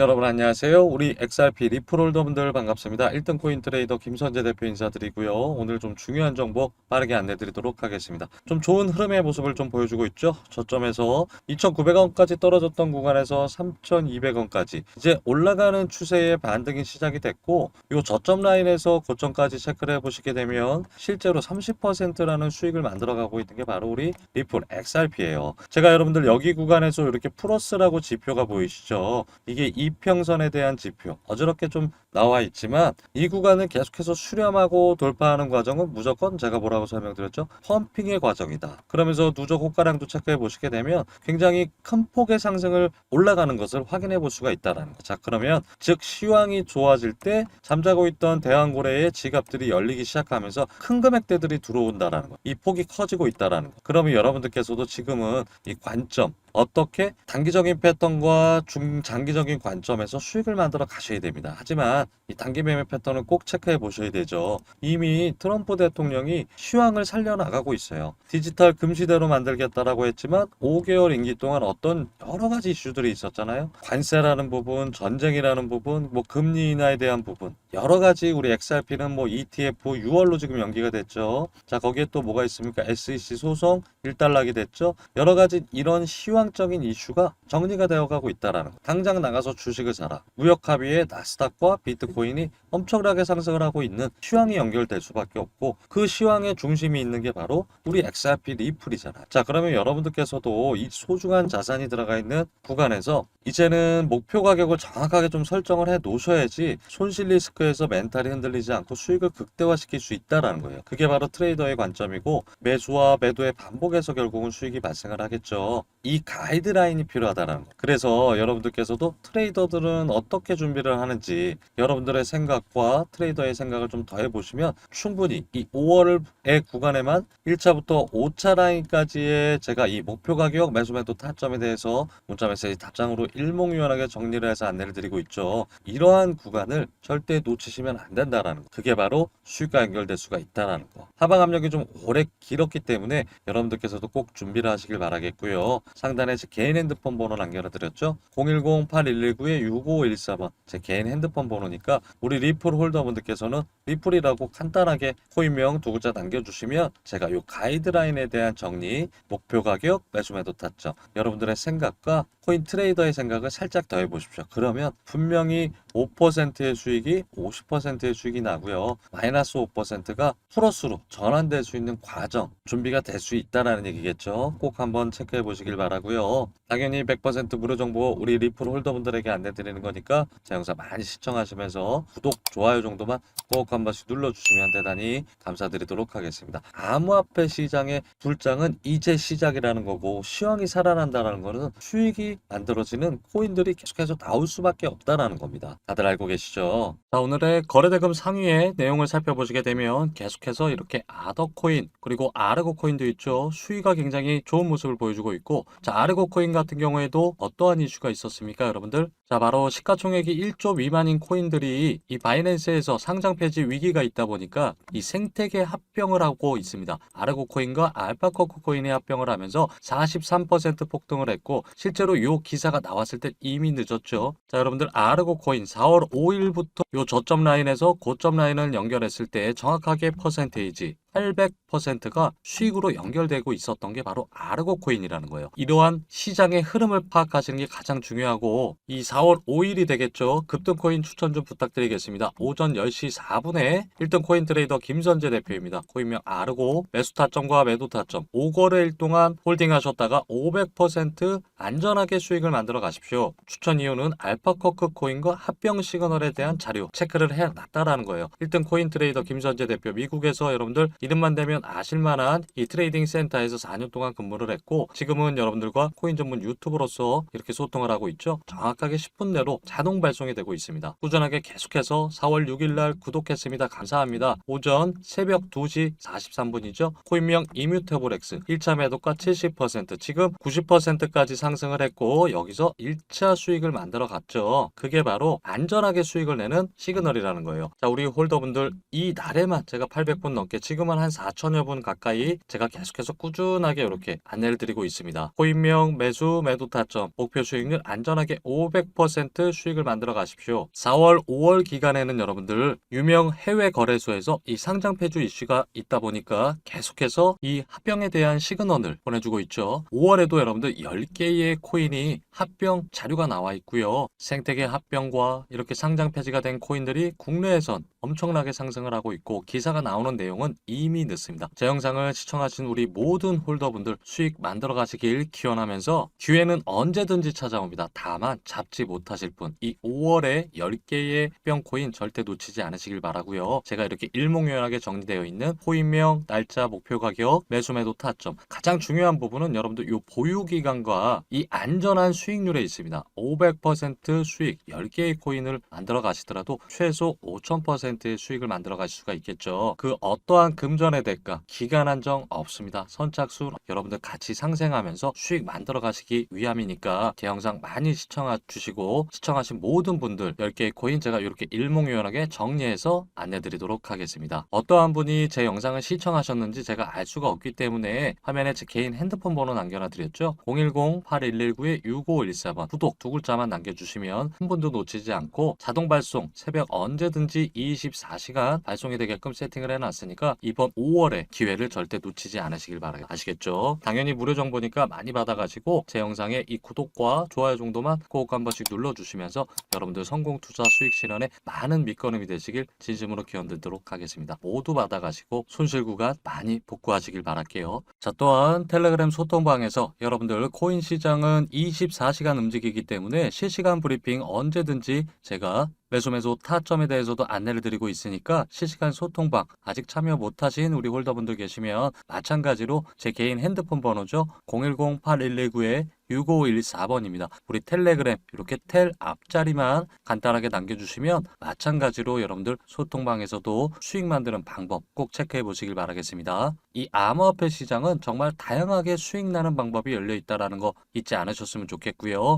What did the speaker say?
여러분 안녕하세요. 우리 XRP 리플홀더분들 반갑습니다. 1등 코인 트레이더 김선재 대표 인사드리고요. 오늘 좀 중요한 정보 빠르게 안내드리도록 하겠습니다. 좀 좋은 흐름의 모습을 좀 보여주고 있죠. 저점에서 2,900원까지 떨어졌던 구간에서 3,200원까지 이제 올라가는 추세의 반등이 시작이 됐고 이 저점 라인에서 고점까지 체크를 해보시게 되면 실제로 30%라는 수익을 만들어가고 있는 게 바로 우리 리플 XRP예요. 제가 여러분들 여기 구간에서 이렇게 플러스라고 지표가 보이시죠? 이게 이 평선에 대한 지표 어저렇게 좀 나와 있지만 이 구간은 계속해서 수렴하고 돌파하는 과정은 무조건 제가 뭐라고 설명드렸죠? 펌핑의 과정이다. 그러면서 누적 호가량도 체크해 보시게 되면 굉장히 큰 폭의 상승을 올라가는 것을 확인해 볼 수가 있다라는 거. 자 그러면 즉 시황이 좋아질 때 잠자고 있던 대왕고래의 지갑들이 열리기 시작하면서 큰 금액대들이 들어온다라는 거. 이 폭이 커지고 있다라는 거. 그러면 여러분들께서도 지금은 이 관점 어떻게 단기적인 패턴과 중장기적인 관점에서 수익을 만들어 가셔야 됩니다. 하지만 이 단기 매매 패턴을 꼭 체크해 보셔야 되죠. 이미 트럼프 대통령이 시황을 살려나가고 있어요. 디지털 금시대로 만들겠다라고 했지만 5개월 임기 동안 어떤 여러 가지 이슈들이 있었잖아요. 관세라는 부분, 전쟁이라는 부분, 뭐 금리 인하에 대한 부분, 여러 가지 우리 XRP는 뭐 ETF 6월로 지금 연기가 됐죠. 자, 거기에 또 뭐가 있습니까? SEC 소송 일단락이 됐죠. 여러 가지 이런 시황 적인 이슈가 정리가 되어가고 있다라는 거. 당장 나가서 주식을 사라. 무역 합의에 나스닥과 비트코인이 엄청나게 상승을 하고 있는 시황이 연결될 수밖에 없고 그 시황의 중심이 있는 게 바로 우리 XRP 리플이잖아. 자, 그러면 여러분들께서도 이 소중한 자산이 들어가 있는 구간에서 이제는 목표 가격을 정확하게 좀 설정을 해 놓으셔야지 손실 리스크에서 멘탈이 흔들리지 않고 수익을 극대화시킬 수 있다라는 거예요. 그게 바로 트레이더의 관점이고 매수와 매도의 반복에서 결국은 수익이 발생을 하겠죠. 이 가이드라인이 필요하다라는 거. 그래서 여러분들께서도 트레이더들은 어떻게 준비를 하는지 여러분들의 생각과 트레이더의 생각을 좀 더해 보시면 충분히 이 5월의 구간에만 1차부터 5차 라인까지의 제가 이 목표 가격 매수 매도 타점에 대해서 문자 메시지 답장으로 일목요연하게 정리를 해서 안내를 드리고 있죠. 이러한 구간을 절대 놓치시면 안 된다라는 거. 그게 바로 수익과 연결될 수가 있다라는 거. 하방 압력이 좀 오래 길었기 때문에 여러분들께서도 꼭 준비를 하시길 바라겠고요. 상 단에 제 개인 핸드폰 번호 남겨놔 드렸죠. 010-8119-6514번 제 개인 핸드폰 번호니까 우리 리플 홀더분들께서는 리플이라고 간단하게 코인명 두 글자 남겨주시면 제가 요 가이드라인에 대한 정리, 목표 가격, 매수 매도 타점 여러분들의 생각과 코인 트레이더의 생각을 살짝 더해 보십시오. 그러면 분명히 5%의 수익이 50%의 수익이 나고요. 마이너스 5%가 플러스로 전환될 수 있는 과정 준비가 될 수 있다라는 얘기겠죠. 꼭 한번 체크해 보시길 바라고요. 당연히 100% 무료 정보 우리 리플 홀더분들에게 안내 드리는 거니까 제 영상 많이 시청하시면서 구독, 좋아요 정도만 꼭 한 번씩 눌러주시면 대단히 감사드리도록 하겠습니다. 암호화폐 시장의 불장은 이제 시작이라는 거고 시황이 살아난다라는 거는 수익이 만들어지는 코인들이 계속해서 나올 수밖에 없다라는 겁니다. 다들 알고 계시죠? 자, 오늘의 거래대금 상위의 내용을 살펴보시게 되면 계속해서 이렇게 아더 코인 그리고 아르고 코인도 있죠. 수위가 굉장히 좋은 모습을 보여주고 있고 자, 아르고 코인 같은 경우에도 어떠한 이슈가 있었습니까, 여러분들? 자, 바로 시가총액이 1조 미만인 코인들이 이 바이낸스에서 상장 폐지 위기가 있다 보니까 이 생태계 합병을 하고 있습니다. 아르고 코인과 알파코코 코인이 합병을 하면서 43% 폭등을 했고 실제로 이 기사가 나왔을 때 이미 늦었죠. 자, 여러분들 아르고 코인 4월 5일부터 이 저점 라인에서 고점 라인을 연결했을 때 정확하게 퍼센테이지 800%가 수익으로 연결되고 있었던 게 바로 아르고 코인이라는 거예요. 이러한 시장의 흐름을 파악하시는 게 가장 중요하고 이 4월 5일이 되겠죠. 급등 코인 추천 좀 부탁드리겠습니다. 오전 10시 4분에 1등 코인 트레이더 김선재 대표입니다. 코인명 아르고 매수 타점과 매도 타점 5거래일 동안 홀딩하셨다가 500% 안전하게 수익을 만들어 가십시오. 추천 이유는 알파커크 코인과 합병 시그널에 대한 자료 체크를 해놨다라는 거예요. 1등 코인 트레이더 김선재 대표 미국에서 여러분들 이름만 되면 아실만한 이 트레이딩 센터에서 4년 동안 근무를 했고 지금은 여러분들과 코인 전문 유튜브로서 이렇게 소통을 하고 있죠. 정확하게 10분 내로 자동 발송이 되고 있습니다. 꾸준하게 계속해서 4월 6일 날 구독했습니다. 감사합니다. 오전 새벽 2시 43분이죠. 코인명 이뮤테블엑스 1차 매도가 70% 지금 90%까지 상 승을 했고 여기서 1차 수익을 만들어 갔죠. 그게 바로 안전하게 수익을 내는 시그널이라는 거예요. 자, 우리 홀더분들 이 날에만 제가 800분 넘게 지금은 한 4천여 분 가까이 제가 계속해서 꾸준하게 이렇게 안내를 드리고 있습니다. 코인명 매수 매도 타점 목표 수익률 안전하게 500% 수익을 만들어 가십시오. 4월 5월 기간에는 여러분들 유명 해외 거래소에서 이 상장 폐주 이슈가 있다 보니까 계속해서 이 합병에 대한 시그널을 보내주고 있죠. 5월에도 여러분들 10개의 코인이 합병 자료가 나와 있고요. 생태계 합병과 이렇게 상장 폐지가 된 코인들이 국내에선 엄청나게 상승을 하고 있고 기사가 나오는 내용은 이미 늦습니다. 제 영상을 시청하신 우리 모든 홀더분들 수익 만들어 가시길 기원하면서 기회는 언제든지 찾아옵니다. 다만 잡지 못하실 분 이 5월에 10개의 합병 코인 절대 놓치지 않으시길 바라고요. 제가 이렇게 일목요연하게 정리되어 있는 코인명, 날짜, 목표 가격, 매수 매도 타점 가장 중요한 부분은 여러분들 이 보유 기간과 이 안전한 수익률에 있습니다. 500% 수익 10개의 코인을 만들어 가시더라도 최소 5000%의 수익을 만들어 가실 수가 있겠죠. 그 어떠한 금전의 대가, 기간 한정 없습니다. 선착순 여러분들 같이 상생하면서 수익 만들어 가시기 위함이니까 제 영상 많이 시청해 주시고 시청하신 모든 분들 10개의 코인 제가 이렇게 일목요연하게 정리해서 안내 드리도록 하겠습니다. 어떠한 분이 제 영상을 시청하셨는지 제가 알 수가 없기 때문에 화면에 제 개인 핸드폰 번호 남겨놔 드렸죠. 010-8119-6514번 구독 두 글자만 남겨주시면 한 분도 놓치지 않고 자동 발송 새벽 언제든지 24시간 발송이 되게끔 세팅을 해놨으니까 이번 5월에 기회를 절대 놓치지 않으시길 바라요. 아시겠죠? 당연히 무료 정보니까 많이 받아가지고 제 영상에 이 구독과 좋아요 정도만 꼭 한 번씩 눌러주시면서 여러분들 성공 투자 수익 실현에 많은 밑거름이 되시길 진심으로 기원드리도록 하겠습니다. 모두 받아가시고 손실 구간 많이 복구하시길 바랄게요. 자 또한 텔레그램 소통방에서 여러분들 코인 시장은 24시간 움직이기 때문에 실시간 브리핑 언제든지 제가 매수 타점에 대해서도 안내를 드리고 있으니까 실시간 소통방 아직 참여 못하신 우리 홀더분들 계시면 마찬가지로 제 개인 핸드폰 번호죠 010-8119-6514번입니다. 우리 텔레그램 이렇게 텔 앞자리만 간단하게 남겨주시면 마찬가지로 여러분들 소통방에서도 수익 만드는 방법 꼭 체크해 보시길 바라겠습니다. 이 암호화폐 시장은 정말 다양하게 수익 나는 방법이 열려 있다라는 거 잊지 않으셨으면 좋겠고요.